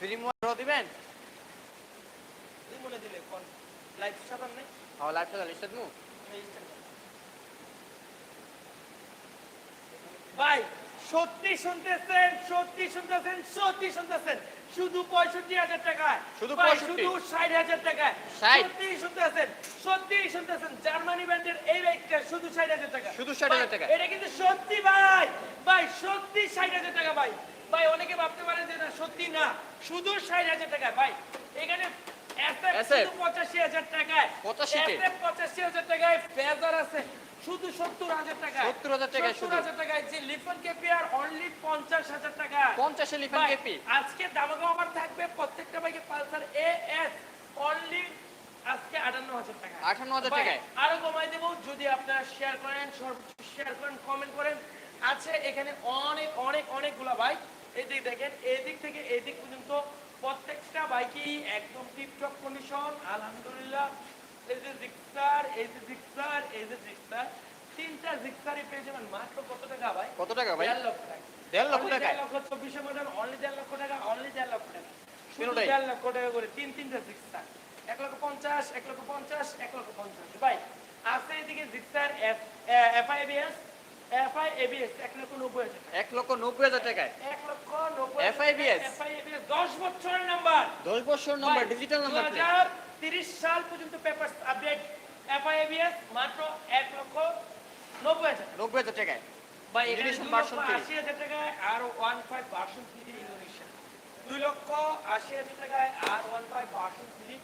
Free mobile দিবেন? দিলে কোন? লাইফ সাবান নেই? হ্যাঁ লাইভ চলে লিস্ট মু ভাই সত্যি শুনতেছেন সত্যি শুনতেছেন সত্যি শুনতেছেন। শুধু পঁয়ষট্টি হাজার টাকায়। শুধু শুধু ষাট হাজার টাকায়। 60 সত্যি শুনতেছেন সত্যি শুনতেছেন জার্মানি ব্র্যান্ডের এই বাইকটা শুধু ষাট হাজার টাকা। শুধু 60,000 ভাই, টাকা। এটা কিন্তু সত্যি ভাই। ভাই সত্যি ষাট হাজার টাকা ভাই। ভাই অনেকে ভাবতে পারেন যে না সত্যি না। শুধু ষাট হাজার টাকা। ভাই এখানে SF SF শুধু পঁচাশি হাজার টাকায়। 85 তে। SF পঁচাশি হাজার টাকায় ফেজার আছে। শুধু সত্তর হাজার টাকা 70,000 টাকায় শুধু। হাজার টাকায় যে লিফন কেপিআর অনলি পঞ্চাশ হাজার টাকা। পঞ্চাশে লিফান কেপি? আজকে দামাগো অফার থাকবে প্রত্যেকটা বাইকে পালসার এ এস অনলি আজকে আটান্ন হাজার টাকা। 58,000 ভাই, টাকায়। আরও কমাই দেবো। যদি আপনারা শেয়ার করেন শেয়ার করেন কমেন্ট করেন। আছে এখানে অনেক অনেক অনেকগুলা বাইক। এদিক দেখেন এদিক থেকে এদিক পর্যন্ত প্রত্যেকটা বাইকই একদম টিপটপ কন্ডিশন আলহামদুলিল্লাহ এই যে জিক্সার এই যে জিক্সার এই যে জিক্সার তিনটা জিক্সারই পেয়ে যাবেন মাত্র কত টাকা ভাই? কত টাকা ভাই? দেড় লক্ষ টাকা। দেড় লক্ষ টাকা? দেড় লক্ষ চব্বিশে মডেল অনলি দেড় লক্ষ টাকা অনলি দেড় লক্ষ টাকা। শুধু দেড় লক্ষ টাকা করে তিন তিনটা জিক্সার এক লক্ষ পঞ্চাশ এক লক্ষ পঞ্চাশ এক লক্ষ পঞ্চাশ। ভাই আছে এদিকে Gixxer FI ABS FI ABS এক লক্ষ নব্বই হাজার টাকা। লক্ষ নব্বই হাজার টাকায়? এক লক্ষ নব্বই FIBS? এফআই এবিএস দশ বছরের নাম্বার। দশ বছর নম্বর ডিজিটাল নাম্বার প্লেট হাজার তিরিশ সাল পর্যন্ত পেপার আপডেট এফআই এবিএস মাত্র এক লক্ষ নব্বই হাজার টাকা। নব্বই হাজার টাকায়। বা এখানে Indonesia দুই লক্ষ আশি হাজার টাকায় আর one five version three Indonesia দুই লক্ষ আশি হাজার টাকায় আর one five version three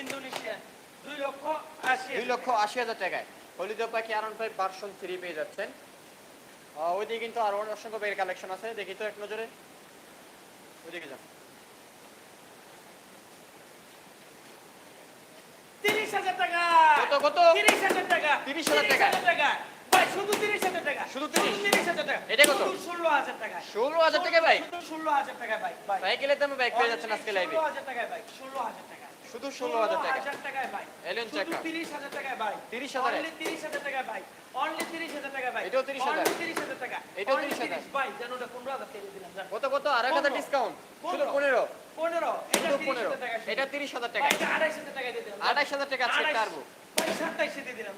Indonesia দুই লক্ষ আশি দুই লক্ষ আশি হাজার টাকায়। হলিদে পাখি ভার্সন থ্রি পেয়ে যাচ্ছেন? ওইদিকে কিন্তু আরও অসংখ্য বের কালেকশন আছে। দেখি তো এক নজরে। ওইদিকে যান। তিরিশ হাজার টাকা! কত, কত? তিরিশ হাজার টাকা! 30,000 টাকা। টাকা! শুধু তিরিশ হাজার টাকা। শুধু 30? তিরিশ হাজার টাকা। এটা কত? ষোলো হাজার টাকা। ষোলো হাজার টাকা ভাই? ষোলো হাজার টাকা ভাই ভাই। সাইকেলের দামে বাইক পেয়ে যাচ্ছেন আজকে লাইভে ষোলো হাজার টাকায় ভাই ষোলো হাজার টাকা। শুধু ষোলো হাজার টাকা। হাজার টাকায় চাকা। তিরিশ হাজার টাকায় ভাই 30,000 অনলি তিরিশ হাজার টাকায় ভাই অনলি তিরিশ হাজার টাকা এটাও 30,000 Only 30,000 টাকা। এটাও Only 30,000 30 ভাই জানো ওটা পনেরো হাজার টাকা দিলাম জানো। কত কত? আর এক হাজার পনেরো। ডিসকাউন্ট শুধু পনেরো। পনেরো। এটা পনেরো। এটা তিরিশ হাজার টাকা। আড়াইশ হাজার টাকা দিয়ে দিলাম। আড়াইশ হাজার টাকা আজকে আড়াইশ- টার্বো ভাই সাতাইশে দিয়ে দিলাম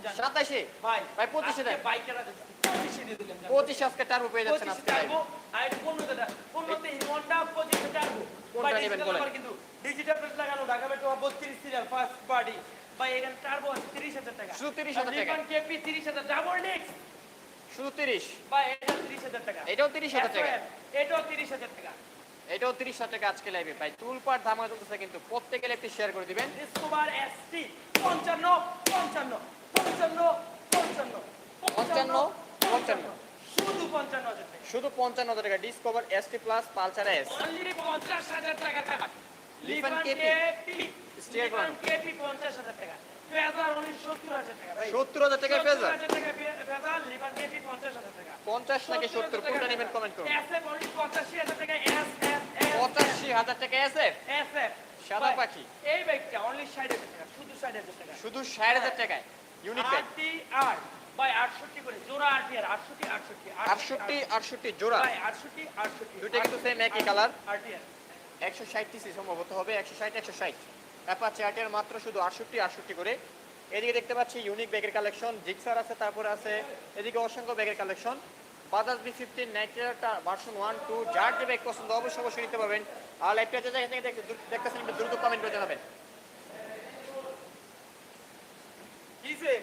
ভাই ভাই পঁচিশে বাইকের পঁচিশে আজকে টার্বো পেয়ে যাচ্ছেন আজকে টার্বো আর পনেরোতে পনেরোতে হিরোহন্ডা, পঁচিশে টার্বো। কোনটা ভাই, নেবেন digital বলেন? কিন্তু ডিজিটাল প্লেট লাগানো ঢাকা মেট্রো বত্রিশ সিরিয়াল ফার্স্ট পার্টি ভাই এখানে টার্বো আছে তিরিশ হাজার টাকা। শুধু 30,000 টাকা। রিবন কেপি তিরিশ হাজার ডাবল নেক্সট শুধু তিরিশ। ভাই এটা তিরিশ হাজার টাকা। এটাও 30,000 টাকা। এটাও তিরিশ হাজার টাকা। এটাও তিরিশ হাজার টাকা আজকে লাইভে ভাই তুলপার ধামা চলতেছে কিন্তু প্রত্যেকে শেয়ার করে দিবেন। ডিসকভার এসটি পঞ্চান্ন পঞ্চান্ন পঞ্চান্ন পঞ্চান্ন পঞ্চান্ন, পঞ্চান্ন। শুধু পঞ্চান্ন হাজার টাকা। শুধু পঞ্চান্ন হাজার টাকা। Discover ST plus Pulsar S only পঞ্চাশ হাজার টাকা টাকা। Lifan KP. স্টিয়ার করানো। কেপি টাকা। ফেজার উনিশ সত্তর হাজার টাকা ভাই। সত্তর হাজার টাকা ফেজার হাজার টাকা ফেজার লিফান কেপি পঞ্চাশ হাজার টাকা। পঞ্চাশ নাকি সত্তর কোনটা নেবেন কমেন্ট করুন। এসএফ অনলি টাকা এস এস এস পঁচাশি হাজার টাকা এসএফ এসএফ সাদা পাখি। এই বাইকটা অনলি ষাট হাজার টাকা শুধু ষাট হাজার টাকা। শুধু ষাট হাজার টাকায়? ইউনিক ব্যাগ আরটিআর ভাই 68 করে জোড়া আরটিআর 68 68 আটষট্টি আটষট্টি জোড়া? ভাই 68 68 দুইটা কিন্তু একই colour। আরটিআর একশো ষাট সিসি সম্ভবত হবে, একশো ষাট একশো ষাট। অ্যাপাচি আটের মাত্র শুধু আটষট্টি আটষট্টি করে। এদিকে দেখতে পাচ্ছি ইউনিক ব্যাগের কালেকশন জিক্সার আছে, তারপরে আছে এদিকে অসংখ্য ব্যাগের কালেকশন বাজাজ বি ফিফটিন নাইট্রেটা ভার্সন ওয়ান টু যার যে ব্যাগ পছন্দ, অবশ্যই অবশ্যই নিতে পারবেন। আর লাইভটা যে জায়গা থেকে দেখতেছেন দ্রুত কমেন্ট করে জানাবেন। কিসে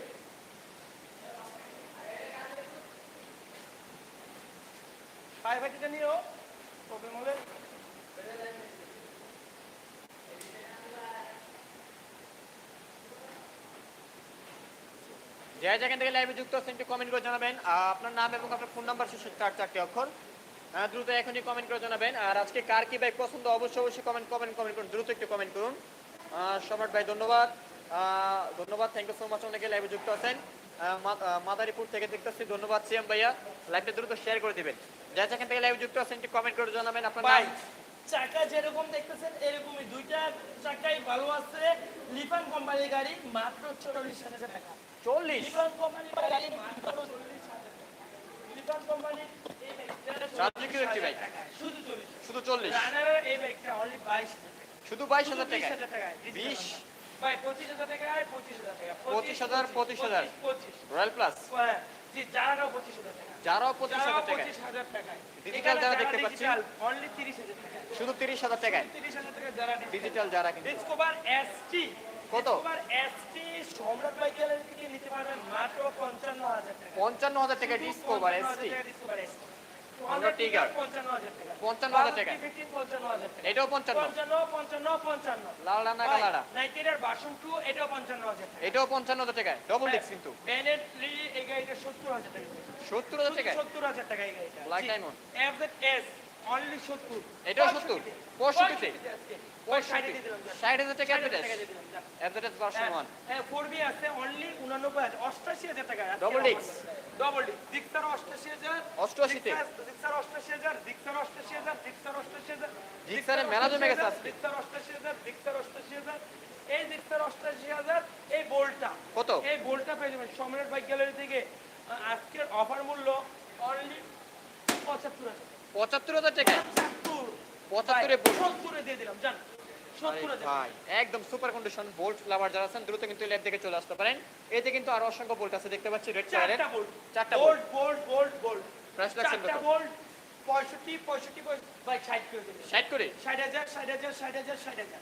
ভাই নিও প্রবলেম হলে যে যেখান থেকে লাইভে যুক্ত আছেন, একটু কমেন্ট করে জানাবেন। আপনার নাম এবং আপনার ফোন নাম্বার শেষে চার চারটি অক্ষর। দ্রুত এখনই কমেন্ট করে জানাবেন। আর আজকে কার কি বাইক পছন্দ, অবশ্যই অবশ্যই কমেন্ট কমেন্ট কমেন্ট করুন। দ্রুত একটু কমেন্ট করুন। সম্রাট ভাই, ধন্যবাদ। ধন্যবাদ। থ্যাংক ইউ সো মাচ অনেকে লাইভে যুক্ত আছেন। মাদারীপুর থেকে দেখতেছি। ধন্যবাদ সিএম ভাইয়া। লাইভটা দ্রুত শেয়ার করে দিবেন। যা যেখান থেকে লাইভে যুক্ত আছেন, একটু কমেন্ট করে জানাবেন। আপনার নাম? চাকা যেরকম দেখতেছেন, এরকমই। দুইটা চাকাই ভালো আছে। লিফান কোম্পানির গাড়ি, মাত্র চল্লিশ হাজার টাকা। চল্লিশ। শুধু চল্লিশ। শুধু বাইশ হাজার টাকা বিশ? পঁচিশ হাজার পঁচিশ হাজার রয়্যাল প্লাস যারাও পঁচিশ হাজার টাকায়। ডিজিটাল যারা দেখতে পাচ্ছি শুধু তিরিশ হাজার টাকায়। ডিজিটাল যারা কিন্তু। কত? এসটি সম্রাট বাই গ্যালারিতে নিতে পারবেন টাকা। 55000 টাকা ডিসকভার এসটি আমরা টিগার টাকা। 55000 এটাও 55 55 55 টাকা। এটাও 55000 টাকা। ডাবল এস অনলি 70 এটাও 70 ষাট হাজার টাকা এই দিকসার অষ্টাশি হাজার এই বোল্টটা কত? এই বোল্টটা পেয়ে যাবেন সম্রাট গ্যালারি থেকে। আজকের অফার মূল্য অনলি পঁচাত্তর হাজার। পঁচাত্তর হাজার টাকা? পঁচাত্তরে। পঁচাত্তরে দিয়ে দিলাম জান। একদম সুপার কন্ডিশন বোল্ট লাভার যারা আছেন দ্রুত কিন্তু ল্যাব থেকে চলে আসতে পারেন। এতে কিন্তু আরও অসংখ্য বোল্ট আছে দেখতে পাচ্ছি রেড কালারের চারটা bolt bolt bolt bolt price লাগছে কত বোল্ট 65 65 65 ভাই 60 করে 60 করে? 60000 60000 60000 60000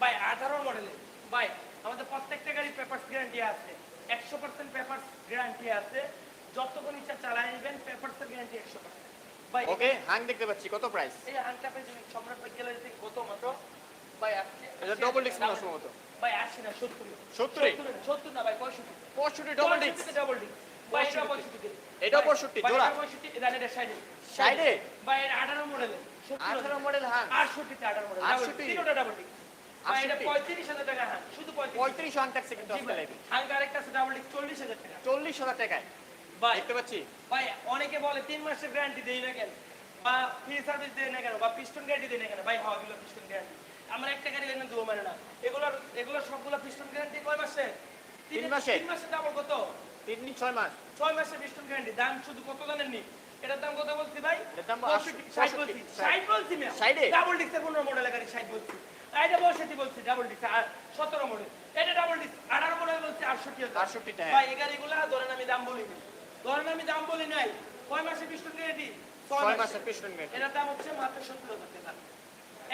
ভাই আঠারো মডেলে ভাই আমাদের প্রত্যেকটা গাড়ি পেপারস গ্যারান্টি আছে। একশো পার্সেন্ট পেপারস গ্যারান্টি আছে। যতক্ষণ ইচ্ছা চালাই নেবেন পেপারসের গ্যারান্টি একশো পার্সেন্ট ভাই ওকে হাং দেখতে পাচ্ছি কত প্রাইস এই পেয়েছি সম্রাট ভাই গ্যালারি থেকে কত মাত্র? ভাই আজকে এটা ডবল ডিস্ক না সম্ভবত সত্তর? সত্তরে? সত্তর না ভাই পঁয়ষট্টি। পঁয়ষট্টি ডবল ডিস্ক ডাবল ডিস্ক এটা পঁয়ষট্টি। 65 এটাও ভাই, 65 ভাই, জোড়া? এটা 65 এটা এটা সাইডে 18 মডেলে আঠারো মডেল হাং 68 তে 18 মডেল 68 তিনটা ডাবল ডিস্ক পঁয়ত্রিশ হাং থাকছে কিন্তু জি আজকে ভাই লাইভে হাঙ্গা আরেকটা আছে ডাবল ডিস্ক 40000 টাকা। চল্লিশ হাজার টাকায়। ভাই দেখতে পাচ্ছি। ভাই অনেকে বলে তিন মাসের গ্যারান্টি দেই না কেন? বা ফ্রি সার্ভিস দেই না কেন? বা পিস্টন গ্যারান্টি দেই না কেন? ভাই হ্যাঁ এগুলো পিস্টন গ্যারান্টি আমরা একটা গাড়ি এনে দেবো মানে না। এগুলোর এগুলো সবগুলো পিস্টন গ্যারান্টি কয় মাসে? তিন মাসে? তিন মাসে দাম কত? তিন ছয় মাস। ছয় মাসের পিস্টন গ্যারান্টি দাম শুধু কত জানেননি? এটার দাম কত বলছি ভাই? এটার দাম বলছি। বলছি। ডাবল ডিস্কের পনেরো মডেলের গাড়ি ষাট বলছি। এটা ডাবল মডেল এটা ডাবল মডেল হাজার। 68 টাকা। ভাই এই গাড়িগুলা ধরেন আমি দাম বলিনি। ধরেন আমি দাম বলি নাই কয় মাসে পিস্টন গ্যারান্টি ছয় মাসের পিস্টন গেট এটার দাম হচ্ছে মাত্র সত্তর হাজার টাকা।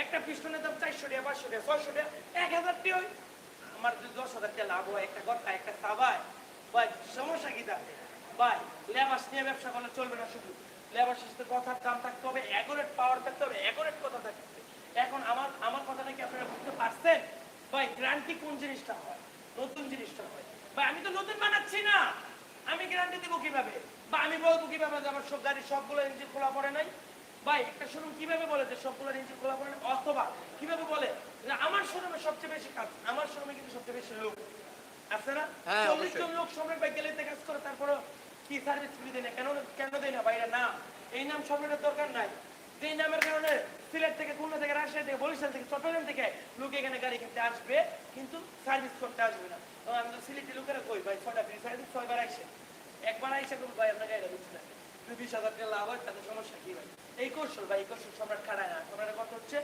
একটা পিস্টনের দাম চারশো টাকা পাঁচশো টাকা ছয়শো টাকা এক হাজার টাকা হয়। আমার যদি দশ হাজার টাকা লাভ হয় একটা গত্তা একটা সাবায় সমস্যা কি তাতে ভাই লেবাস নিয়ে ব্যবসা করলে চলবে না শুধু। লেবাসের সাথে কথার থাকতে হবে অ্যাকোরেট পাওয়ার থাকতে হবে অ্যাকোরেট কথা থাকতে হবে। এখন আমার আমার কথাটা কি আপনারা বুঝতে পারছেন? ভাই গ্যারান্টি কোন জিনিসটা হয়? নতুন জিনিসটা হয়। ভাই আমি তো নতুন বানাচ্ছি না। আমি গ্যারান্টি দেবো কীভাবে? বা আমি বলব কীভাবে যে আমার সব গাড়ি সবগুলো ইঞ্জিন খোলা পড়ে নাই? ভাই একটা শোরুম কীভাবে বলে যে সবগুলো ইঞ্জিন খোলা পড়ে নাই? অথবা কীভাবে বলে যে আমার শোরুমে সবচেয়ে বেশি কাজ আমার শোরুমে কিন্তু সবচেয়ে বেশি লোক আছে না? হ্যাঁ, চল্লিশ জন লোক বাইক গেলেতে কাজ করে তারপরে কি সার্ভিস ফ্রি দেয় না কেন কেন দেয় না বাইরে না, এই নাম সম্রাটের দরকার নাই। যেই নামের কারণে সিলেট থেকে খুলনা থেকে রাজশাহী থেকে বরিশাল থেকে চট্টগ্রাম থেকে লোক এখানে গাড়ি কিনতে আসবে, কিন্তু সার্ভিস করতে আসবে না। আমি তো সিলেটি লোকেরা কই ভাই? ছটা ফ্রি সার্ভিস ছয়বার আইসে। একবার আইসে কিন্তু ভাই, আপনার গাড়িটা বুঝছি না দুই বিশ হাজার টাকা লাভ হয়, তাতে সমস্যা কি ভাই? এই কৌশল ভাই, এই কৌশল সম্রাট খাড়ায় না। সম্রাটের কথা হচ্ছে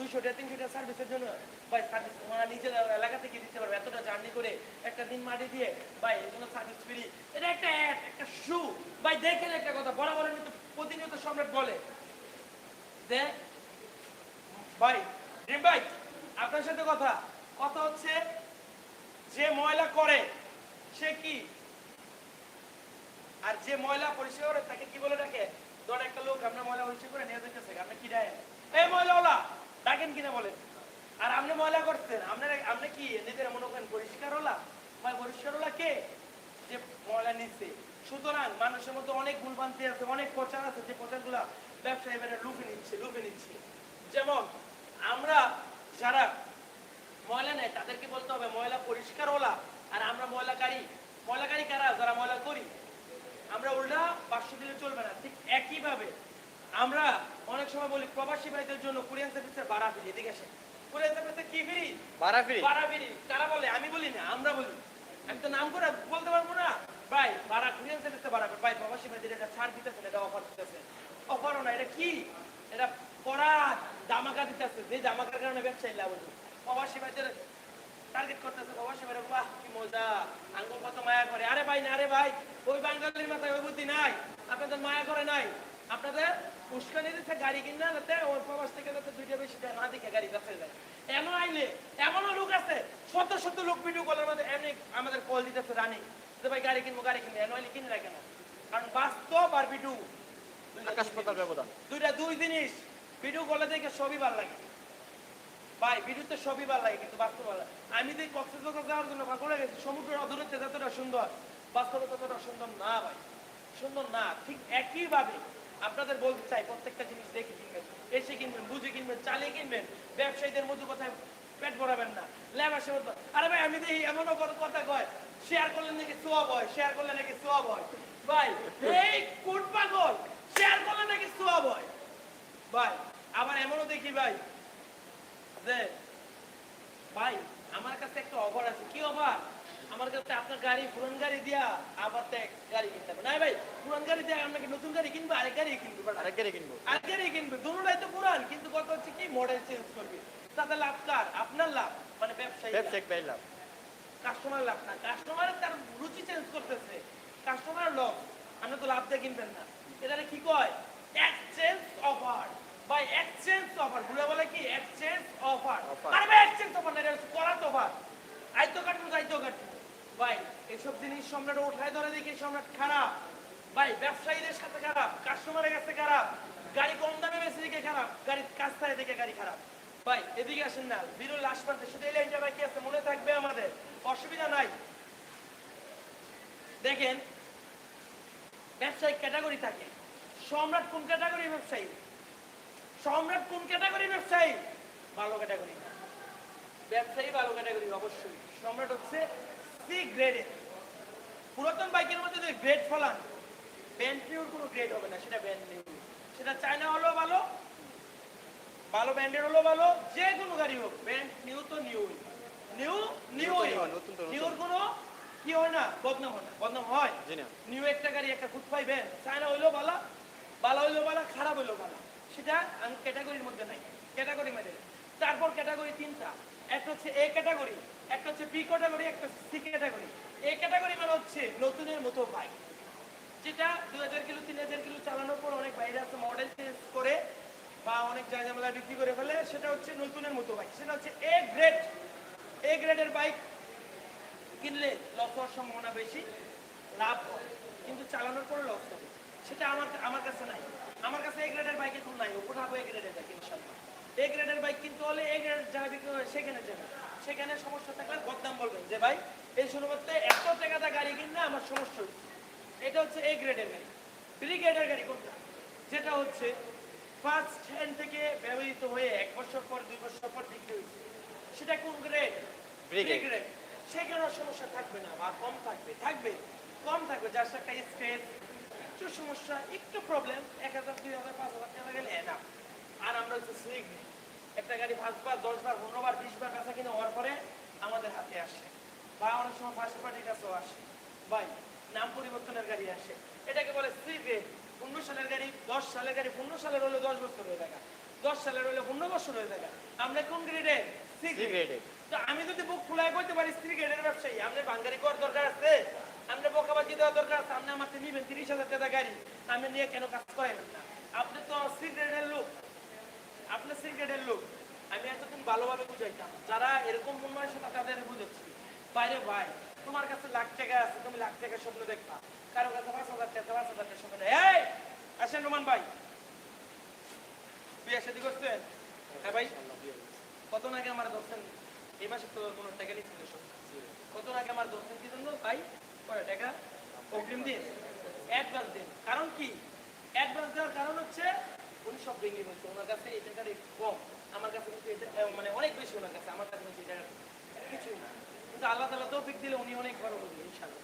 দুইশো টাকা তিনশো টাকা সার্ভিসের জন্য ভাই সার্ভিস এলাকা থেকে দিতে পারবে। এতটা জার্নি করে একটা দিন মাটি দিয়ে ভাই এগুলো সার্ভিস ফ্রি এটা একটা একটা শু ভাই দেখেন একটা কথা, বরাবরের মতো প্রতিনিয়ত সম্রাট বলে। যে ভাই ড্রিম ভাই, আপনার সাথে কথা। কথা হচ্ছে, যে ময়লা করে, সে কি? আর যে ময়লা পরিষ্কার করে, তাকে কি বলে ডাকে? ধর একটা লোক আপনার ময়লা পরিষ্কার করে নিয়ে যেতেছে আপনি কি ডাকেন এই ময়লাওয়ালা! ডাকেন কিনা বলেন। আর আপনি ময়লা করছেন আপনার আপনি কি নিজের মনে করেন পরিষ্কার হলা ভাই পরিষ্কার হলা কে? যে ময়লা নিচ্ছে। সুতরাং মানুষের মধ্যে অনেক ভুলভ্রান্তি আছে, অনেক প্রচার আছে যে প্রচারগুলা ব্যবসায়ী লুফে নিচ্ছে লুফে নিচ্ছে। যেমন আমরা যারা ময়লা নেয়, তাদেরকে বলতে হবে ময়লা পরিষ্কার ওলা আর আমরা ময়লাকারী। ময়লাকারী কারা? যারা ময়লা করি। আমরা উল্টা পাঁচশো দিলে চলবে না। ঠিক একইভাবে আমরা অনেক সময় বলি প্রবাসী ভাইদের জন্য কোরিয়ান সার্ভিসের ভাড়া ফ্রি এদিকে আসে কোরিয়ান সার্ভিসের কি ফ্রি? ভাড়া ফ্রি। ভাড়া ফ্রি। কারা বলে আমি বলি না আমরা বলি। আমি তো নাম করে বলতে পারব না? ভাই ভাড়া কোরিয়ান সার্ভিসে ভাড়া ভাই প্রবাসী ভাইদের এটা ছাড় দিতেছে এটা অফার দিতেছে। অফারও না এটা কি? এটা পড়া দামাকা দিতেছে। যে দামাকার কারণে ব্যবসায়ী লাভ হচ্ছে। প্রবাসী ভাইদের টার্গেট করতেছে প্রবাসী ভাইরা বাহ কি মজা। আঙ্গুল কত মায়া করে। আরে ভাই না রে ভাই ওই বাঙালির মাথায় ওই বুদ্ধি নাই। আপনাদের মায়া করে নাই। আপনাদের উস্কানি দিচ্ছে গাড়ি কিনা যাতে ওই প্রবাস থেকে যাতে দুইটা বেশি না দেখে গাড়ি যাচ্ছে যায়। এমন আইলে এমনও লোক আছে শত শত লোক ভিডিও কলের মধ্যে এমনি আমাদের কল দিতেছে রানি যে ভাই গাড়ি কিনবো গাড়ি কিনবো এমন আইলে কিনে না। কারণ বাস্তব আর ভিডিও আকাশ পাতাল ব্যবধান। দুইটা দুই জিনিস ভিডিও কলে দেখে সবই ভালো লাগে। ভাই ভিডিওতে সবই ভালো লাগে কিন্তু বাস্তব ভালো লাগে। আমি যে কক্সবাজার যাওয়ার জন্য হয়ে গেছি সমুদ্রের অদূরত্বে যতটা সুন্দর বাস্তবে ততটা সুন্দর না ভাই সুন্দর না ঠিক একইভাবে আপনাদের বলতে চাই, প্রত্যেকটা জিনিস দেখে কিনবেন, এসে কিনবেন, বুঝে কিনবেন, চালিয়ে কিনবেন। ব্যবসায়ীদের মধ্যে কথায় পেট ভরাবেন না। লেবাসের মতো আরে ভাই, আমি দেখি এমনও কথা কয় শেয়ার করলে নাকি সোয়াব হয় শেয়ার করলে নাকি সোয়াব হয়। ভাই, এই কোট পাগল শেয়ার করলে নাকি সোয়াব হয়। ভাই, আবার এমনও দেখি ভাই, যে, ভাই, আমার কাছে একটা অফার আছে। কি অফার আমার কাছে আপনার গাড়ি পুরান গাড়ি দিয়া আবার তো গাড়ি কিনতে হবে। না ভাই পুরান গাড়ি দিয়ে আপনাকে নতুন গাড়ি কিনবো? আরেক গাড়ি কিনবো আরেক গাড়ি কিনবো। আরেক গাড়ি কিনবে। দুটোটাই তো পুরান কিন্তু কথা হচ্ছে কি মডেল চেঞ্জ করবে? তাতে লাভ কার? আপনার লাভ মানে ব্যবসায়ী লাভ। ব্যবসায়িক কাস্টমার লাভ। না। কাস্টমারের তার রুচি চেঞ্জ করতেছে। Customer loss. আপনি তো লাভ দিয়ে কিনবেন না। এটা কি কয়? এক্সচেঞ্জ অফার ভাই এক্সচেঞ্জ অফার ঘুরে বলে কি? Exchange offer Offer. আরে ভাই এক্সচেঞ্জ অফার না এটা হচ্ছে করার অফার আইতো কাটবো যাইতো কাটবো ভাই এইসব জিনিস সম্রাট উঠায় ধরে দেখি, সম্রাট খারাপ। ভাই, ব্যবসায়ীদের সাথে খারাপ কাস্টমারের কাছে খারাপ, গাড়ি কম দামে বেশি দিকে খারাপ, গাড়ির কাছ থেকে দিকে গাড়ি খারাপ। ভাই, এদিকে আসেন না, বিরল পান্তে শুধু এই লাইনটা বাকি আছে, মনে থাকবে আমাদের, অসুবিধা নাই। দেখেন ব্যবসায়িক ক্যাটাগরি থাকে। সম্রাট কোন ক্যাটাগরি ব্যবসায়ী? সম্রাট কোন ক্যাটাগরি ব্যবসায়ী? ভালো ক্যাটাগরি ব্যবসায়ী ভালো ক্যাটাগরি অবশ্যই। সম্রাট হচ্ছে সি গ্রেডের পুরাতন বাইকের মধ্যে যদি গ্রেড ফলান ব্যান্ড নিউর কোনো গ্রেড হবে না সেটা ব্যান্ড নিউ সেটা চায়না হলো ভালো ভালো ব্র্যান্ডের হলো ভালো যে কোনো গাড়ি হোক ব্র্যান্ড নিউ তো নিউ নিউ নিউ। নিউর কোনো কি হয় না বদনাম হয় না। বদনাম হয়। নিউ একটা গাড়ি একটা খুদ পাইবেন চায়না হইল ভালো ভালো হইল ভালো খারাপ হইল ভালো। সেটা আমি ক্যাটাগরির মধ্যে নাই। ক্যাটাগরি মধ্যে তারপর ক্যাটাগরি তিনটা। একটা হচ্ছে এ ক্যাটাগরি একটা হচ্ছে বি ক্যাটাগরি একটা সি ক্যাটাগরি এ ক্যাটাগরি মানে হচ্ছে নতুনের মতো বাইক যেটা দু হাজার কিলো, তিন হাজার কিলো চালানোর পর অনেক বাইরে আছে মডেল চেঞ্জ করে বা অনেক ঝামেলা বিক্রি করে ফেলে, সেটা হচ্ছে নতুনের মতো বাইক সেটা হচ্ছে এ গ্রেড এ গ্রেডের বাইক কিনলে লস হওয়ার সম্ভাবনা বেশি, লাভ হয় কিন্তু চালানোর পরে লস হবে। সেটা আমার আমার কাছে নাই। আমার কাছে এ গ্রেডের বাইক এখন নাই ওঠাবো এ গ্রেডের বাইক ইনশাল্লাহ এ গ্রেডের বাইক কিনতে হলে এ গ্রেড যারা বিক্রি করে, সেখানে যাবে। সেখানে সমস্যা থাকলে বদনাম বলবেন যে, ভাই এই শুধুমাত্র এত টাকাটা গাড়ি কিনলে আমার সমস্যা হচ্ছে। এটা হচ্ছে এ গ্রেডের গাড়ি। বি গ্রেডের গাড়ি কোনটা? যেটা হচ্ছে ফার্স্ট হ্যান্ড থেকে ব্যবহৃত হয়ে এক বছর পর দুই বছর পর বিক্রি হয়েছে। সেটা কোন গ্রেড. ব্রিগেড সেখানে সমস্যা থাকবে না বা কম থাকবে। থাকবে। কম থাকবে যার সাথে একটা স্ক্রেচ একটু সমস্যা একটু প্রবলেম এক হাজার দুই হাজার পাঁচ হাজার টাকা গেলে না আর আমরা হচ্ছে সুইগ একটা গাড়ি পাঁচবার দশবার পনেরোবার বিশবার কাছে কিনে হওয়ার পরে আমাদের হাতে আসে। বা অনেক সময় ফার্স্ট পার্টির কাছেও আসে। ভাই নাম পরিবর্তনের গাড়ি আসে। এটাকে বলে সি পনেরো সালের গাড়ি দশ সালের গাড়ি পনেরো সালের হলে দশ বছর হয়ে দশ সালের হলে পনেরো বছর হয়ে আমরা কোন গ্রেডে সি সি তো আমি যদি বুক ফুলাই করতে পারি স্ত্রী গ্রেডের ব্যবসায়ী আপনি বাঙ্গারি কর দরকার আছে? আপনি বোকাবাজি দেওয়া দরকার আছে? আপনি আমার নিবেন তিরিশ হাজার টাকা গাড়ি। আমি নিয়ে কেন কাজ করাইবেন না? আপনি তো সি গ্রেডের লোক। আপনি সি গ্রেডের লোক। আমি এতদিন ভালোভাবে বুঝাইতাম। যারা এরকম মন মানসিকতা তাদের বুঝাচ্ছি। বাইরে ভাই, তোমার কাছে লাখ টাকা আছে, তুমি লাখ টাকা স্বপ্ন দেখবা। কারও কাছে পাঁচ হাজার টাকা, পাঁচ হাজার টাকা স্বপ্ন এই, আসেন রোমান ভাই। বিয়ে শাদী করছেন হ্যাঁ ভাই। কত আগে আমার ধরছেন এই মাসে তো কোনো টাকা নিচ্ছিল কত আগে আমার ধরছেন কি জন্য? ভাই, কয় টাকা? অগ্রিম দিন। অ্যাডভান্স দিন। কারণ কি? অ্যাডভান্স দেওয়ার কারণ হচ্ছে, উনি সব ভেঙে বলছে ওনার কাছে এই টাকার একটু কম। আমার কাছে কিন্তু মানে অনেক বেশি ওনার কাছে। আমার কাছে কিন্তু কিছুই না। কিন্তু আল্লাহ তালা তৌফিক দিলে উনি অনেক বড় বলবেন ইনশাআল্লাহ।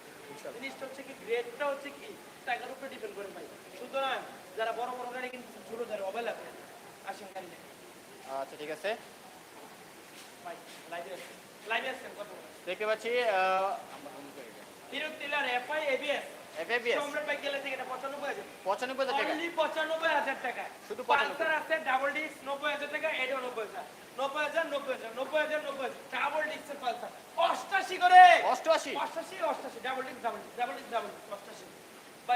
জিনিসটা হচ্ছে কি গ্রেডটা হচ্ছে কি টাকার উপরে ডিপেন্ড করে ভাই। সুতরাং যারা বড় বড় গাড়ি কিন্তু ছোট গাড়ি অবহেলা করে আসেন গাড়ি আচ্ছা ঠিক আছে। ভাই লাইভে আসেন। লাইভে আসেন কত দেখতে পাচ্ছি এফআই এবিএস এটা পঁচানব্বই হাজার। টাকা। শুধু পালসার আছে ডাবল ডিস্ক নব্বই হাজার টাকা এটাও নব্বই হাজার। নব্বই হাজার নব্বই হাজার নব্বই হাজার নব্বই হাজার ডাবল ডিস্কের পালসার অষ্টাশি করে অষ্টআশি অষ্টাশি অষ্টাশি double disc double disc double disc double disc অষ্টাশি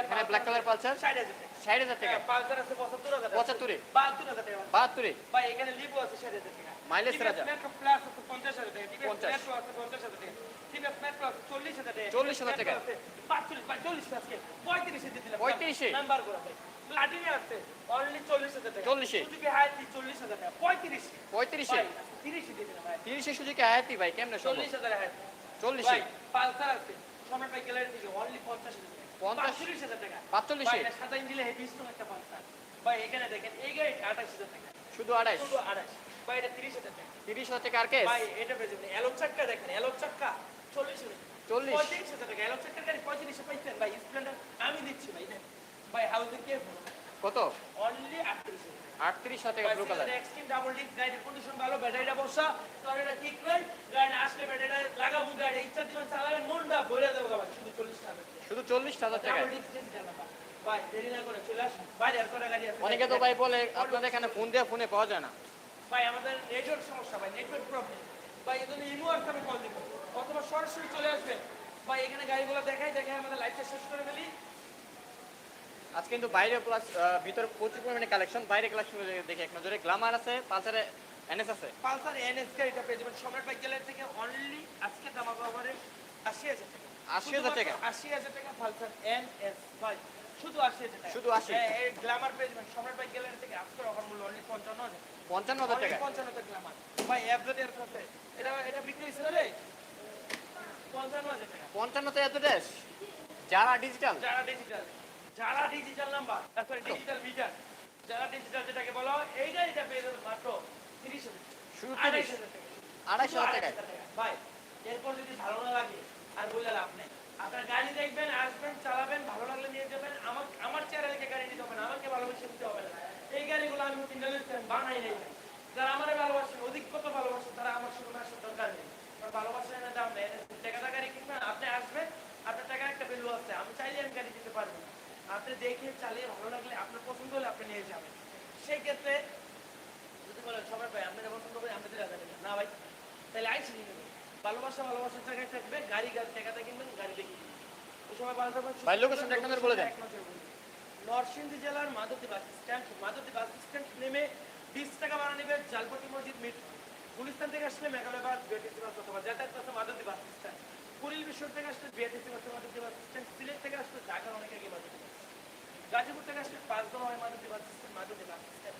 এখানে ব্ল্যাক কালার পালসার ষাট হাজার টাকা ষাট হাজার টাকা পালসার আছে পঁচাত্তর হাজার। পঁচাত্তরে? বাহাত্তর হাজার টাকা বাহাত্তরে ভাই এখানে লিবো আছে ষাট হাজার টাকা মাইলেজ প্লাস আছে পঞ্চাশ হাজার টাকা পঞ্চাশ। আছে পঞ্চাশ হাজার টাকা চল্লিশ হাজার টাকা। পঁয়ত্রিশে? নাম্বার করে প্লাটিনে আছে। অনলি চল্লিশ হাজার টাকা। চল্লিশে? সুজুকি হায়াতি চল্লিশ হাজার টাকা। পঁয়ত্রিশ পঁয়ত্রিশে? তিরিশে দিয়ে দিলাম তিরিশে সুযোগে আয়াতি ভাই কেমনে চল্লিশ হাজার হায়াতি। চল্লিশে? পালসার আছে। সম্রাট ভাই গ্যালারি থেকে অনলি পঞ্চাশ পঞ্চাশ? পাঁচচল্লিশ হাজার টাকা। পাঁচচল্লিশে? সাদা ইঞ্জিলে হেভি স্টোন একটা পালসার। ভাই এখানে দেখেন এই গাড়ি আঠাশ হাজার টাকা। শুধু আড়াইশ শুধু আঠাশ। ভাই এটা তিরিশ হাজার টাকা। তিরিশ হাজার টাকা আর ভাই এটা পেয়ে যাবেন এলো চাক্কা দেখেন এলো চাক্কা। চল্লিশ হাজার চল্লিশ? পঁয়ত্রিশ হাজার টাকা এলো চাক্কার গাড়ি পঁয়ত্রিশে পাইছেন ভাই স্প্লেন্ডার আমি দিচ্ছি ভাই। দেন ভাই হাউসিং কে কত? অনলি আটত্রিশ আটত্রিশ হাজার blue colour extreme double disc গাড়ির কন্ডিশন ভালো ব্যাটারিটা বসা গাড়িটা ঠিক নাই। গাড়ি আসলে ব্যাটারিটা লাগাবো গাড়ি ইচ্ছা দিবেন চালাবেন মনটা ভরে দেবো শুধু চল্লিশ টাকা। শুধু চল্লিশ হাজার টাকা অনেকে তো ভাই বলে আপনাদের এখানে ফোন দিয়ে ফোনে পাওয়া যায় না। ভাই আমাদের নেটওয়ার্ক সমস্যা ভাই। নেটওয়ার্ক প্রবলেম ভাই এই জন্য ইমো আর কল দিব। অথবা সরাসরি চলে আসবেন। ভাই এখানে গাড়িগুলো দেখাই দেখাই আমাদের লাইফটা শেষ করে ফেলি। আজ কিন্তু বাইরে প্লাস ভিতরে প্রচুর পরিমাণে কালেকশন বাইরে কালেকশন দেখি এক নজরে গ্লামার আছে পালসারে এনএস আছে। পালসার এনএস গাড়িটা পেয়ে যাবেন সম্রাট বাইক গ্যালারি থেকে অনলি আজকে দামা কভারে আশি হাজার টাকা। 80,000 টাকা? আশি হাজার টাকা পালসার এনএস ভাই শুধু আশি হাজার টাকা। শুধু 80? হ্যাঁ, এই গ্লামার পেয়ে যাবেন সম্রাট বাইক গ্যালারি থেকে আজকের অফার মূল্য অনলি পঞ্চান্ন হাজার। পঞ্চান্ন হাজার টাকা। পঞ্চান্ন হাজার গ্লামার ভাই অ্যাভরেজ এর সাথে এটা এটা বিক্রি হয়েছিল রে? পঞ্চান্ন হাজার টাকা এত দেশ? যারা ডিজিটাল যারা ডিজিটাল যারা ডিজিটাল নাম্বার তারপরে ডিজিটাল মিটার যারা ডিজিটাল যেটাকে বলা হয় এই গাড়িটা পেয়ে যাবেন মাত্র তিরিশ হাজার শুধু 30? হাজার টাকা। আড়াইশো টাকা। ভাই এরপর যদি ভালো না লাগে আর বলে লাভ নেই। আপনার গাড়ি দেখবেন আসবেন চালাবেন ভালো লাগলে নিয়ে যাবেন। আমার আমার চেহারা গাড়ি নিতে হবে না আমাকে ভালোবেসে নিতে হবে না। এই গাড়িগুলো আমি বানাই নেই। যারা আমার ভালোবাসেন অধিক কত ভালোবাসেন তারা আমার শুধু আসার দরকার নেই। আমার ভালোবাসা এনে দাম নেই। টাকা গাড়ি কিনবেন আপনি আসবেন আপনার টাকা একটা ভ্যালু আছে। আমি চাইলে আমি গাড়ি দিতে পারব। আপনি দেখে চালিয়ে ভালো লাগলে আপনার পছন্দ হলে আপনি নিয়ে যাবেন। সেই ক্ষেত্রে যদি বলেন সবাই ভাই আপনাদের পছন্দ করে আমাদের রাজা নেবেন না। ভাই তাহলে আইসি নিয়ে নেবেন। ভালোবাসা ভালোবাসার জায়গায় থাকবে। গাড়ি গাড়ি টাকাটা কিনবেন গাড়ি দেখে কিনবেন। ভালো থাকবেন ভাই, location টা এক নজরে বলে দেন। এক নজরে বলে। দেন। নরসিংদী জেলার Madhabdi bus stand. Madhabdi bus stand নেমে বিশ টাকা ভাড়া নেবে জালপটি মসজিদ মিট গুলিস্তান থেকে আসলে মেঘালয় বাস বিআরটিসি বাস অথবা যাতায়াত বাসে মাধবদী বাস স্ট্যান্ড কুড়িল বিশ্ব থেকে আসলে বিআরটিসি বাসে মাধবদী বাস স্ট্যান্ড সিলেট থেকে আসলে ঢাকার অনেক আগে মাধবদী বাস গাজীপুর থেকে আসলে পাঁচদম হয় Madhabdi bus stand Madhabdi bus stand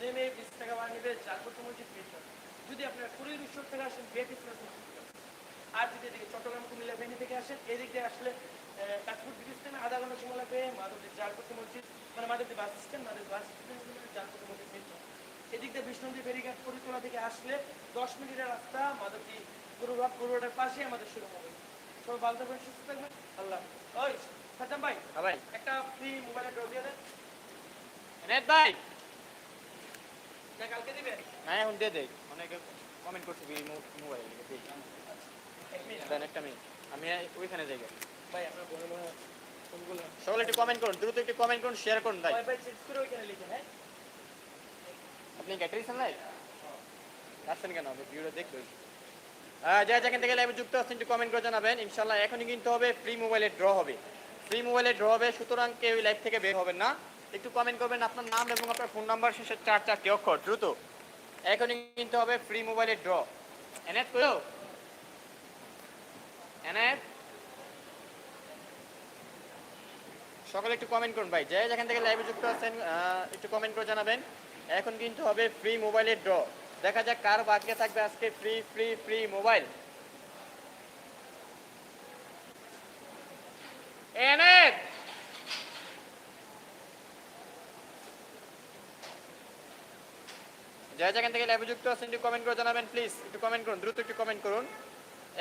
নেমে বিশ টাকা ভাড়া নেবে জালপটি মসজিদ মিট যদি আপনারা কুড়িল বিশ্ব থেকে আসেন বিআরটিসি বাসে আর যদি এদিকে চট্টগ্রাম, কুমিল্লা, ফেনী থেকে আসেন, এদিক দিয়ে আসলে কাঠপুর ব্রিজ স্ট্যান্ড আধা ঘণ্টা সময় লাগবে। মাধবদী জালপতি মসজিদ মানে Madhabdi bus stand Madhabdi bus stand Jalpati মসজিদ মেট্রো এদিক দিয়ে বিষ্ণুদী ফেরিঘাট পরিতলা থেকে আসলে দশ মিনিটের রাস্তা মাধবদী গুরুঘাট গুরুঘাটের পাশে আমাদের শুরু হবে সবাই ভালো থাকবেন সুস্থ থাকবেন। আল্লাহ ওই সাদ্দাম ভাই হ্যাঁ ভাই। একটা ফ্রি মোবাইলের ড্র দিয়ে দেন। ভাই। না কালকে দিবেন না এখন দিয়ে দেয় অনেকে কমেন্ট করছে মোবাইল দেন একটা মিনিট। আমি ওইখানে যাই। ভাই আপনার সকলে একটু কমেন্ট করুন দ্রুত একটু কমেন্ট করুন শেয়ার করুন ভাই। ভাই চেক করে ওইখানে লিখেন হ্যাঁ আপনি ক্যাটারিয়েছেন লাইভ আসছেন কেন? ভিডিওটা দেখবেন যারা যেখান থেকে লাইভে যুক্ত আছেন, একটু কমেন্ট করে জানাবেন। ইনশাল্লাহ এখনই কিন্তু হবে ফ্রি মোবাইলে ড্র হবে। ফ্রি মোবাইলে ড্র হবে, সুতরাং কেউ লাইভ থেকে বের হবেন না। একটু কমেন্ট করবেন আপনার নাম এবং আপনার ফোন নাম্বার শেষে চার চারটি অক্ষর, দ্রুত। এখনই কিন্তু হবে ফ্রি মোবাইলে ড্র এনায়েত কইও এনায়েত সকলে একটু কমেন্ট করুন ভাই। যে যেখান থেকে লাইভে যুক্ত আছেন একটু কমেন্ট করে জানাবেন। এখন কিন্তু হবে ফ্রি মোবাইলের ড্র দেখা যাক কার ভাগ্যে থাকবে আজকে ফ্রি ফ্রি ফ্রি মোবাইল যারা যেখান থেকে লাইভে যুক্ত আছেন একটু কমেন্ট করে জানাবেন প্লিজ একটু কমেন্ট করুন দ্রুত একটু কমেন্ট করুন।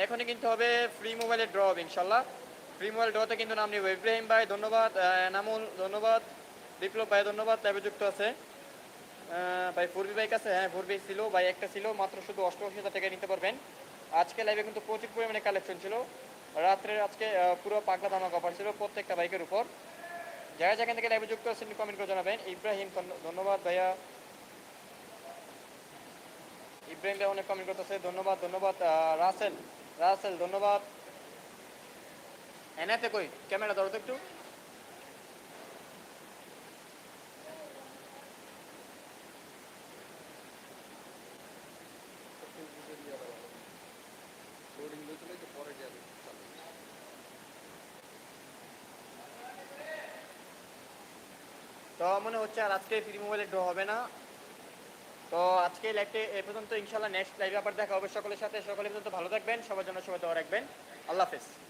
এখনই কিন্তু হবে ফ্রি মোবাইলের ড্র হবে ইনশাল্লাহ। ফ্রি মোবাইল ড্রতে কিন্তু নাম নিব ইব্রাহিম ভাই ধন্যবাদ। আহ, এনামুল ধন্যবাদ। বিপ্লব ভাই ধন্যবাদ। লাইভে যুক্ত আছে। ভাই ফোরবি বাইক আছে হ্যাঁ ফোরবি ছিল, ভাই একটা ছিল, মাত্র শুধু অষ্টআশি হাজার টাকা নিতে পারবেন। আজকে লাইভে কিন্তু প্রচুর পরিমাণে কালেকশন ছিল। রাত্রে আজকে পুরো পাগলা ধামাকা অফার ছিল প্রত্যেকটা বাইকের উপর। যারা যেখান থেকে লাইভে যুক্ত আছেন কমেন্ট করে জানাবেন। ইব্রাহিম ধন্যবাদ ভাইয়া। ইব্রাহিম ভাই অনেক কমেন্ট করতেছে, ধন্যবাদ ধন্যবাদ। রাসেল রাসেল, ধন্যবাদ। এনাতে কই? ক্যামেরা ধরো তো একটু। মনে হচ্ছে আর আজকে ফ্রি মোবাইলে ড্র হবে না। তো আজকে লাইভে এ পর্যন্ত ইনশাল্লাহ নেক্সট লাইভে আবার দেখা হবে। সকলের সাথে সকলের পর্যন্ত ভালো থাকবেন, সবার জন্য সবাই দোয়া রাখবেন। আল্লাহ হাফেজ।